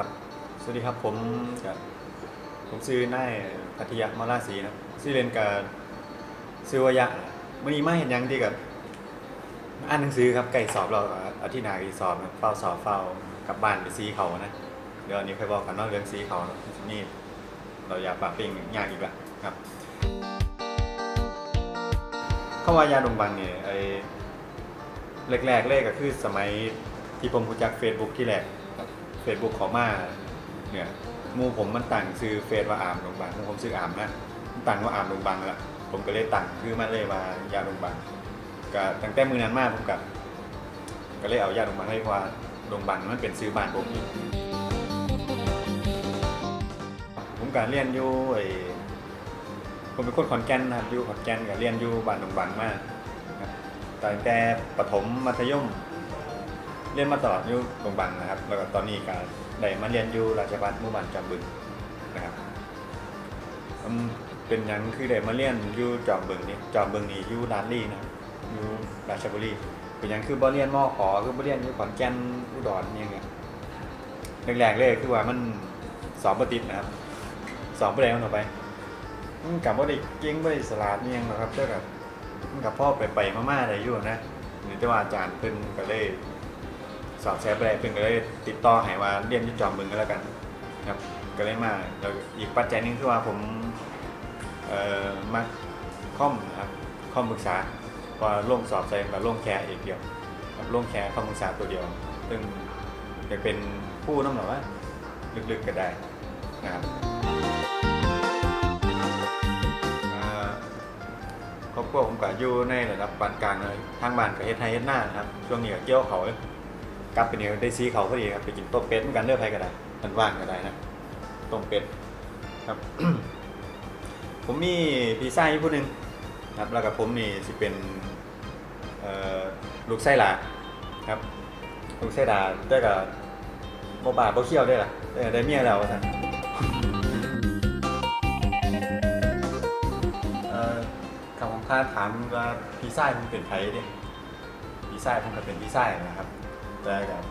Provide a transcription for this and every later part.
ครับ สวัสดีครับผมกับผมซื้อนายพัทยามอลาสีนะครับชื่อเรียนกับซื้อวายะวันนี้มาเห็นยังดีกับอ่านหนังสือครับใกล้สอบเราอาทิตย์หน้าอีสอบเฝ้าสอบเฝ้ากลับบ้านไปซีเขานะเดี๋ยวอันนี้ค่อยบอกกันเนอกเรื่องซีเขานี่เราอยากปรับเปลี่ยนยากอีกแล้วครับเข้ามายาดงบังเนี่ยไอ้แรกๆเลยก็คือสมัยที่ผมรู้จัก Facebook ที่แรก เฟซบุ๊กขามาเนี่ยมูผมมันต่างซื้อเฟซว่าอามลงบังหมูผมซื้ออามนะมันต่างว่าอามลงบังแล้วผมก็เลยต่างคือมาเลยวายาลงบังก็ตั้งแต่มือนั้นมาผมกับก็เลยเอายาลงบังให้ว่าลงบังมันเป็นซื้อบ้านผมอีกผมการเรียนอยู่ไอ้ผมเป็นคนขอนแก่นนะครับอยู่ขอนแก่นกับเรียนอยู่บ้านลงบังมากตั้งแต่ประถมมัธยม เรียนมาตลอดอยู่โรงพยาบาลนะครับ แล้วก็ตอนนี้ก็ได้มาเรียนอยู่ราชภัฏหมู่บ้านจอมบึงนะครับอืมเป็นหยังคือได้มาเรียนอยู่จอมบึงนี่จอมบึงนี่อยู่ลาดลี่นะครับอยู่ราชบุรีเป็นหยังคือบ่เรียนมอขอคือบ่เรียนอยู่ขอนแก่นอุดรเนี่ยไงแรกๆเลยคือว่ามันสอบบ่ติดนะครับสอบบ่ได้มันออกไปมันกับบ่ได้เก่งบ่ได้สลาดนี่ยงหรอกครับแต่กับมันกับพ่อไปไปๆมาๆได้อยู่นะหรือแต่ว่าอาจารย์เพิ่นก็เลย สอบแชร์ไปได้เพิ่งก็เลยติดต่อให้ว่าเรียนที่จอมบึงก็แล้วกันครับก็เลยมาแล้วอีกปัจจัยหนึงคือว่าผมเอ่อมาคอมนะครับคอมปรึกษาพอลงสอบใส่กับลงแคร์อีกเดียวครับลงแคร์คอมปรึกษาตัวเดียว ซึ่งจะเป็นผู้น้ำหนักว่าลึกๆก็ได้นะครับอ่าครอบครัวผมก็อยู่ในระดับปานกลางเลยทางบ้านก็เฮ็ดไทยเฮ็ดหน้านะครับช่วงนี้ก็เกี่ยวเขาเลย กลับไปเนี่ยได้ซีเขาพอดีครับไปกินต้มเป็ดเหมือนกันเลือกใครก็ได้มันว่างก็ได้นะต้มเป็ดครับ ผมมีพีซ่าอยู่ผู้หนึ่งครับแล้วกับผมนี่สิเป็นลูกไส้หลาครับลูกไส้หลาได้กับโมบาโบเคียวได้ล่ะได้เมียแล้วท่านคำของข้าถามว่าพีซ่ามันเป็นไผดิพีซ่าผมก็เป็นพีซ่านะครับ แต่กับ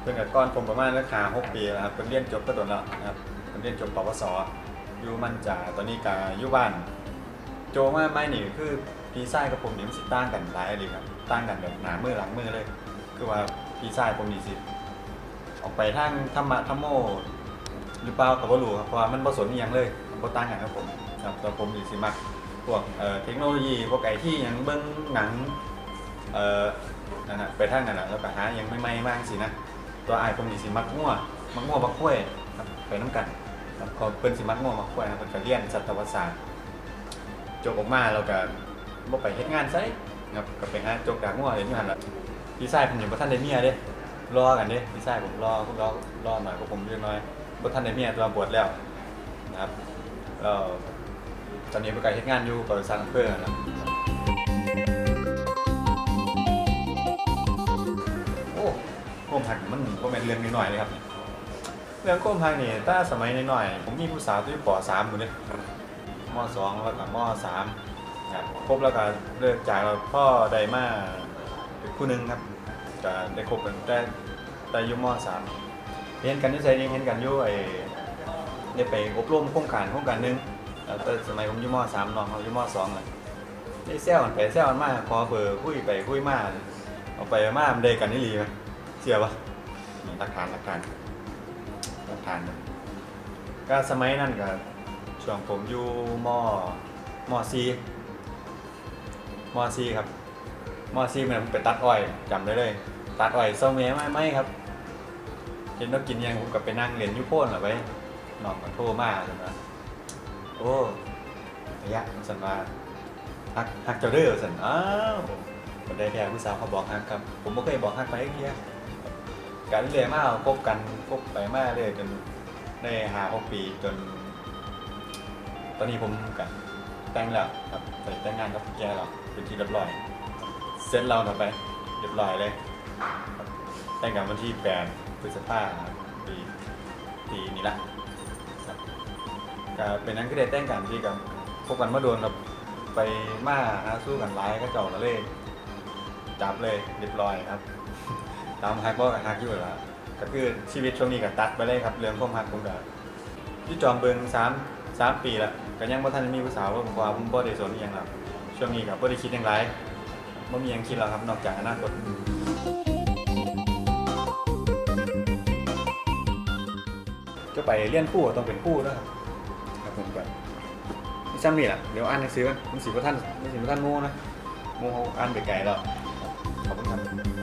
เพิ่งกับก้อนผมประมาณราคาหกปีแล้วครับเป็นเรียนจบก็โดนแล้วนะครับเป็นเรียนจบปวสอยู่มันจ่าตอนนี้กาอยู่บ้าน โจว่าไม่หนีคือพีซ่ายกับผมนี่มันสิต่างกันหลายเลยครับต่างกันแบบหนามือหลังมือเลย คือว่าพีซ่ายผมนี่สิออกไปทางธรรมะธรรมโม หรือเปล่ากับว่ารู้ครับเพราะว่ามันผสมอย่างเลยมันบ่ต่างกันครับผมครับแต่ผมนี่สิมักพวกเอ่อเทคโนโลยีพวกไอที่อย่างเบิ้งหนัง เออนั่นนะไปทางนั้นนะแล้วก็หายังไม่ไม่มากสินะตัวอายผมนี่สิมักงัวมักงัวมักข้วยครับไปน้ำกันครับพอเพิ่นสิมักงัวมักข้วยนะเพิ่นก็เรียนสัตวศาสตร์จบออกมาแล้วก็บ่ไปเฮ็ดงานไสครับก็ไปหาจกดากงัวเห็นอยู่หั่นล่ะพี่ชายผมอยังบ่ทันได้เมียเด้รอกันเด้พี่ชายผมรอรอรอหน่อยพวกผมเรียนน้อยบ่ทันได้เมียตัวบวชแล้วนะครับแล้วตอนนี้เพิ่นก็เฮ็ดงานอยู่บริษัทอำเภอนะครับ โคมหักมันก็เป็นเรื่องน้อยๆเลยครับ เรื่องโคมหักนี่ถ้าสมัยน้อยๆผมมีผู้สาวที่ป .3 อยู่เลยม .2 แล้วก็ม .3 ครับครบแล้วก็เลิกจากแล้วพ่อไดมาเป็นคู่หนึ่งครับก็ได้คบกันแต่แต่ยู่ม .3 เห็นกันที่ไสนี่เห็นกันยู่ไอ้ได้ไปอบรมโครงการโครงการหนึงแต่สมัยผมยู่ม .3 น้องเขายู่ม .2 เลยได้แซวกันไปแซวกันมาขอเบอร์คุยไปคุยมาเอาไปมามันได้กันนี่ลีไหม เชื่อปะหลักฐานหลักฐานหลักฐานก็สมัยนั้นก็ช่วงผมอยู่มมซีมซีครับมซีมันไปตัดอ้อยจำได้เลย ตัดอ้อยเศร้าเมไม่ไม่ครับเห็นว่ากินยังผมกับไปนั่งเรียนยุโพนเหรอไปน้องก็โทรมาสันว่าโอ้ระยะสันว่าฮักฮักเจ้าเด้อสันอ้าวคนได้แท้ผู้สาวเขาบอกฮักครับ ผมไม่เคยบอกฮักไปเพีย การเรื่อยๆมาคบกันคบไปมาเรื่อยจนได้หาหกปีจน ตอนนี้ผมกันแต่งแล้วครับแต่งงานกับแกแล้วเป็นที่เรียบร้อยเซ็นเราหน่อยไปเรียบร้อยเลยครับแต่งกันวันที่แปดพฤษภาปีปีนี้ละครับก็เป็นนั้นก็ได้แต่งกันที่กับพบกันมาโดนครับไปมาหาสู้กันหลายก็เจ้าละเลยจับเลยเรียบร้อยครับ ตามฮักบอกกับฮักอยู่แล้วก็คือชีวิตช่วงนี้ก็ตัดไปเลยครับเรื่องความรักผมก็ที่จอมเบิงสามสามปีละก็ยังบ่ทันมีผู้สาวว่าผมว่าผมบ่ได้สนอหยังครับช่วงนี้ก็บ่ได้คิดหยังไรบ่มีหยังคิดแล้วครับนอกจากอนาคตจะไปเรียนคู่ก็ต้องเป็นคู่ด้วยครับครับผมก็นี่ซ้ำนี่แหละเดี๋ยวอ่านหนังสือกันมันสิบ่ทันมันสิบ่ทันโง่นะโง่เขาอ่านไปไกลแล้วครับขอบคุณครับ